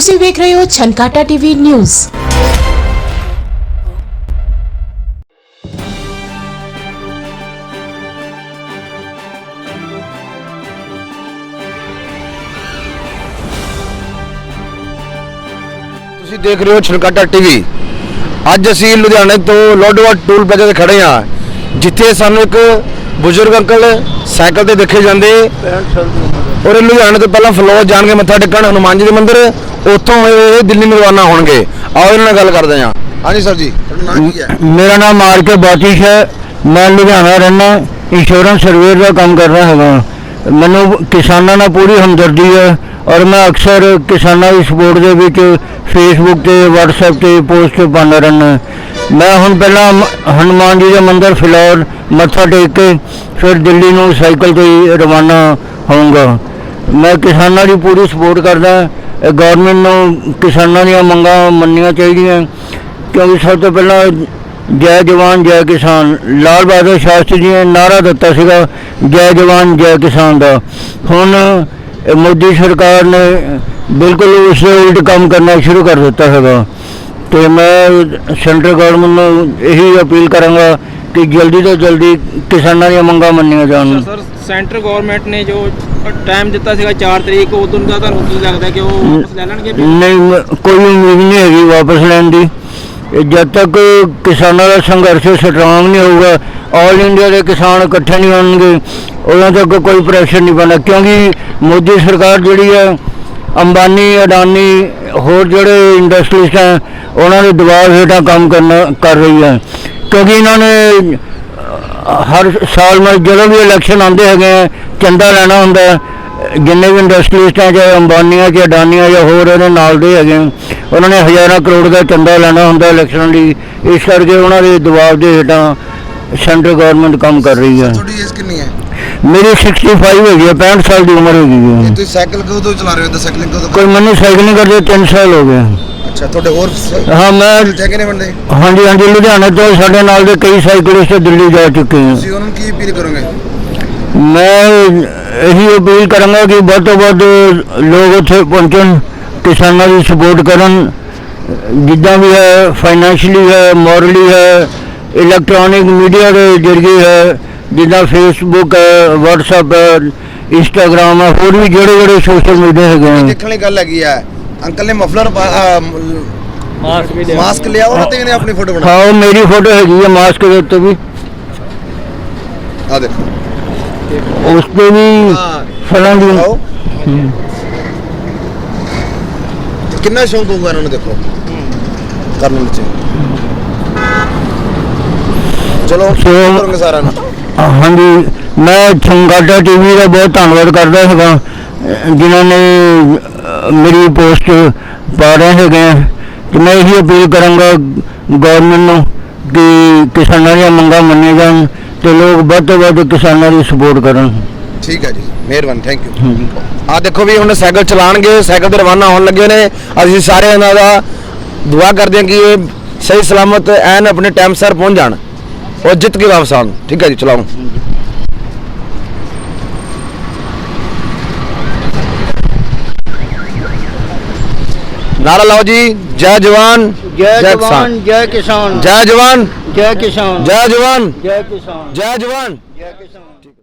ਤੁਸੀਂ ਵੇਖ ਰਹੇ ਹੋ ਛਨਕਾਟਾ ਟੀਵੀ ਨਿਊਜ਼। ਤੁਸੀਂ ਦੇਖ ਰਹੇ ਹੋ ਛਲਕਾਟਾ ਟੀਵੀ। ਅੱਜ ਅਸੀਂ ਲੁਧਿਆਣੇ ਤੋਂ ਲੋਡਵਾ ਟੂਲ ਪਲਾਜ਼ਾ ਤੇ ਖੜੇ ਹਾਂ, ਜਿੱਥੇ ਸਾਨੂੰ ਇੱਕ ਬਜ਼ੁਰਗ ਅੰਕਲ ਸਾਈਕਲ ਤੇ ਦੇਖੇ ਜਾਂਦੇ ਔਰ ਇਹ ਲੁਧਿਆਣੇ ਤੋਂ ਪਹਿਲਾਂ ਫਲੋਰ ਜਾਣਗੇ ਮੱਥਾ ਟੇਕਣ ਹਨੂਮਾਨ ਜੀ ਦੇ ਮੰਦਿਰ ਉੱਥੋਂ ਇਹ ਦਿੱਲੀ ਨੂੰ ਰਵਾਨਾ ਹੋਣਗੇ। ਆਓ ਇਹਨਾਂ ਨਾਲ ਗੱਲ ਕਰਦੇ ਹਾਂ। ਹਾਂਜੀ ਸਰ ਜੀ। ਹੈ? ਮੇਰਾ ਨਾਮ ਆਰ ਕੇ ਬਾਤਿਸ਼ ਹੈ। ਮੈਂ ਲੁਧਿਆਣਾ ਰਹਿਣਾ ਇੰਸ਼ੋਰੈਂਸ ਸਰਵੇਅਰ ਦਾ ਕੰਮ ਕਰ ਰਿਹਾ ਹੈਗਾ। ਮੈਨੂੰ ਕਿਸਾਨਾਂ ਨਾਲ ਪੂਰੀ ਹਮਦਰਦੀ ਹੈ ਔਰ ਮੈਂ ਅਕਸਰ ਕਿਸਾਨਾਂ ਦੀ ਸਪੋਰਟ ਦੇ ਵਿੱਚ ਫੇਸਬੁੱਕ ਤੇ WhatsApp ਤੇ ਪੋਸਟ ਪਾਉਂਦਾ ਰਹਿਣਾ ਮੈਂ ਹੁਣ ਪਹਿਲਾਂ ਮ- ਹਨੂਮਾਨ ਜੀ ਦੇ ਮੰਦਿਰ ਫਿਲੌਰ ਮੱਥਾ ਟੇਕ ਕੇ ਫਿਰ ਦਿੱਲੀ ਨੂੰ ਸਾਈਕਲ ਤੇ ਹੀ ਰਵਾਨਾ ਹੋਊਂਗਾ। ਮੈਂ ਕਿਸਾਨਾਂ ਦੀ ਪੂਰੀ ਸਪੋਰਟ ਕਰਦਾ। ਗਵਰਨਮੈਂਟ ਨੂੰ ਕਿਸਾਨਾਂ ਦੀਆਂ ਮੰਗਾਂ ਮੰਨਣੀਆਂ ਚਾਹੀਦੀਆਂ। ਕਿਉਂਕਿ ਸਭ ਤੋਂ ਪਹਿਲਾਂ ਜੈ ਜਵਾਨ, ਜੈ ਕਿਸਾਨ। ਲਾਲ ਬਹਾਦਰ ਸ਼ਾਸਤਰੀ ਜੀ ਨੇ ਨਾਰਾ ਦਿੱਤਾ ਸੀਗਾ, ਜੈ ਜਵਾਨ, ਜੈ ਕਿਸਾਨ ਦਾ। ਹੁਣ ਮੋਦੀ ਸਰਕਾਰ ਨੇ ਬਿਲਕੁਲ ਉਸ ਦੇ ਉਲਟ ਕੰਮ ਕਰਨਾ ਸ਼ੁਰੂ ਕਰ ਦਿੱਤਾ ਹੈਗਾ। ਤੇ ਮੈਂ ਸੈਂਟਰ ਗਵਰਨਮੈਂਟ ਨੂੰ ਇਹੀ ਅਪੀਲ ਕਰਾਂਗਾ ਕਿ ਜਲਦੀ ਤੋਂ ਜਲਦੀ ਕਿਸਾਨਾਂ ਦੀਆਂ ਮੰਗਾਂ ਮੰਨੀਆਂ ਜਾਣ। ਸਰ ਸੈਂਟਰ ਗਵਰਨਮੈਂਟ ਨੇ ਜੋ ਟਾਈਮ ਦਿੱਤਾ ਸੀਗਾ 4 ਤਰੀਕ ਉਦੋਂ ਦਾ ਤੁਹਾਨੂੰ ਕੀ ਲੱਗਦਾ ਕਿ ਉਹ ਵਾਪਸ ਲੈ ਲੈਣਗੇ ਨਹੀਂ ਕੋਈ ਉਮੀਦ ਨਹੀਂ ਹੈਗੀ ਵਾਪਸ ਲੈਣ ਦੀ। ਜਦ ਤੱਕ ਕਿਸਾਨਾਂ ਦਾ ਸੰਘਰਸ਼ ਸਟਰੋਂਗ ਨਹੀਂ ਹੋਊਗਾ ਆਲ ਇੰਡੀਆ ਦੇ ਕਿਸਾਨ ਇਕੱਠੇ ਨਹੀਂ ਹੋਣਗੇ ਉਹਨਾਂ ਤੱਕ ਕੋਈ ਪ੍ਰੈਸ਼ਰ ਨਹੀਂ ਪੈਣਾ। ਕਿਉਂਕਿ ਮੋਦੀ ਸਰਕਾਰ ਜਿਹੜੀ ਹੈ ਅੰਬਾਨੀ ਅਡਾਨੀ ਹੋਰ ਜਿਹੜੇ ਇੰਡਸਟਰੀਸਟ ਹੈ ਉਹਨਾਂ ਦੇ ਦਬਾਅ ਹੇਠਾਂ ਕੰਮ ਕਰਨਾ ਕਰ ਰਹੀ ਹੈ। ਕਿਉਂਕਿ ਇਹਨਾਂ ਨੇ ਹਰ ਸਾਲ ਮੈਂ ਜਦੋਂ ਵੀ ਇਲੈਕਸ਼ਨ ਆਉਂਦੇ ਹੈਗੇ ਆ ਚੰਦਾ ਲੈਣਾ ਹੁੰਦਾ ਜਿੰਨੇ ਵੀ ਇੰਡਸਟਰੀਸਟ ਹੈ ਚਾਹੇ ਅੰਬਾਨੀਆਂ ਚਾਹੇ ਅਡਾਨੀਆਂ ਜਾਂ ਹੋਰ ਇਹਦੇ ਨਾਲ ਦੇ ਹੈਗੇ ਆ, ਉਹਨਾਂ ਨੇ ਹਜ਼ਾਰਾਂ ਕਰੋੜ ਦਾ ਚੰਦਾ ਲੈਣਾ ਹੁੰਦਾ ਇਲੈਕਸ਼ਨ ਲਈ। ਇਸ ਕਰਕੇ ਉਹਨਾਂ ਦੇ ਦਬਾਅ ਦੇ ਹੇਠਾਂ ਸੈਂਟਰ ਗਵਰਨਮੈਂਟ ਕੰਮ ਕਰ ਰਹੀ ਹੈ। ਤੁਹਾਡੀ ਏਜ ਕਿੰਨੀ ਹੈ? ਮੇਰੀ 65 ਹੈਗੀ ਹੈ 65 ਸਾਲ ਦੀ ਉਮਰ ਹੈਗੀ ਹੈ ਤੁਸੀਂ ਸਾਈਕਲ ਕਦੋਂ ਤੋਂ ਚਲਾ ਰਹੇ ਹੋ ਤਾਂ ਸਾਈਕਲਿੰਗ ਕਦੋਂ ਕੋਈ ਮੈਨੂੰ ਸਾਈਕਲਿੰਗ ਕਰਦੇ 3 ਸਾਲ ਹੋ ਗਏ ਅੱਛਾ ਤੁਹਾਡੇ ਹੋਰ ਹਾਂ ਮੈਂ ਹੈਗੇ ਨੇ ਬੰਦੇ? ਹਾਂਜੀ ਹਾਂਜੀ ਲੁਧਿਆਣੇ ਤੋਂ ਸਾਡੇ ਨਾਲ ਦੇ ਕਈ ਸਾਈਕਲਿਸਟ ਦਿੱਲੀ ਜਾ ਚੁੱਕੇ ਹਨ ਤੁਸੀਂ ਉਹਨਾਂ ਨੂੰ ਕੀ ਅਪੀਲ ਕਰੋਗੇ? ਮੈਂ ਇਹੀ ਅਪੀਲ ਕਰਾਂਗਾ ਕਿ ਵੱਧ ਤੋਂ ਵੱਧ ਲੋਕ ਉੱਥੇ ਪਹੁੰਚਣ ਕਿਸਾਨਾਂ ਦੀ ਸਪੋਰਟ ਕਰਨ। ਜਿੱਦਾਂ ਵੀ ਹੈ ਫਾਈਨੈਂਸ਼ਲੀ ਹੈ ਮੋਰਲੀ ਹੈ ਇਲੈਕਟ੍ਰੋਨਿਕ ਮੀਡੀਆ ਦੇ ਜ਼ਰੀਏ ਹੈ। ਜਿੱਦਾਂ ਫੇਸਬੁੱਕ WhatsApp ਹੈ ਇੰਸਟਾਗ੍ਰਾਮ ਹੈ ਹੋਰ ਵੀ ਜਿਹੜੇ ਜਿਹੜੇ ਸੋਸ਼ਲ ਮੀਡੀਆ ਹੈਗੇ ਹਨ ਦੇਖਣ ਵਾਲੀ ਗੱਲ ਹੈਗੀ ਆ। ਅੰਕਲ ਨੇ ਮਫਲਰ ਮਾਸਕ ਵੀ ਮਾਸਕ ਲਿਆ ਉਹਨਾਂ ਤੇ ਇਹਨੇ ਆਪਣੀ ਫੋਟੋ ਬਣਾ ਹਾਂ ਉਹ ਮੇਰੀ ਫੋਟੋ ਹੈਗੀ ਹੈ ਮਾਸਕ ਦੇ ਉੱਤੇ ਵੀ। ਆ ਦੇਖੋ। ਉਸ ਤੇ ਵੀ ਫਲਾਂ ਦੀ। ਕਿੰਨਾ ਸ਼ੌਂਕ ਹੋਊਗਾ ਇਹਨਾਂ ਨੂੰ ਦੇਖੋ। ਕਰਨ ਵਿੱਚ। ਚਲੋ ਕਰੋਗੇ ਸਾਰਿਆਂ ਨੂੰ ਹਾਂਜੀ ਮੈਂ ਛੰਗਾਟਾ ਟੀਵੀ ਦਾ ਬਹੁਤ ਧੰਨਵਾਦ ਕਰਦਾ ਹੈਗਾ ਜਿਨ੍ਹਾਂ ਨੇ ਮੇਰੀ ਪੋਸਟ ਪਾ ਰਹੇ ਹੈਗੇ ਤੇ ਮੈਂ ਇਹੀ ਅਪੀਲ ਕਰਾਂਗਾ ਗਵਰਨਮੈਂਟ ਨੂੰ ਕਿ ਕਿਸਾਨਾਂ ਦੀਆਂ ਮੰਗਾਂ ਮੰਨੀਆਂ ਜਾਣ ਤੇ ਲੋਕ ਵੱਧ ਤੋਂ ਵੱਧ ਕਿਸਾਨਾਂ ਦੀ ਸਪੋਰਟ ਕਰਨ। ਠੀਕ ਹੈ ਜੀ ਮਿਹਰਬਾਨੀ ਥੈਂਕ ਯੂ ਆ ਦੇਖੋ ਵੀ ਹੁਣ ਸਾਈਕਲ ਚਲਾਣਗੇ ਸਾਈਕਲ ਤੇ ਰਵਾਨਾ ਹੋਣ ਲੱਗੇ ਨੇ ਅਸੀਂ ਸਾਰੇ ਇਹਨਾਂ ਦਾ ਦੁਆ ਕਰਦੇ ਹਾਂ ਕਿ ਇਹ ਸਹੀ ਸਲਾਮਤ ਐਨ ਆਪਣੇ ਟਾਈਮ ਸਿਰ ਪਹੁੰਚ ਜਾਣ। ਔਰ ਜਿੱਤ ਕੇ ਵਾਪਸ ਆਉਣ ਠੀਕ ਹੈ ਜੀ ਚਲਾਓ ਨਾਰਾ ਲਾਓ ਜੀ ਜੈ ਜਵਾਨ ਕਿਸਾਨ। ਜੈ ਕਿਸਾਨ ਜੈ ਜਵਾਨ ਜੈ ਕਿਸਾਨ ਜੈ ਜਵਾਨ ਜੈ ਕਿਸਾਨ ਜੈ ਜਵਾਨ ਜੈ ਕਿਸਾਨ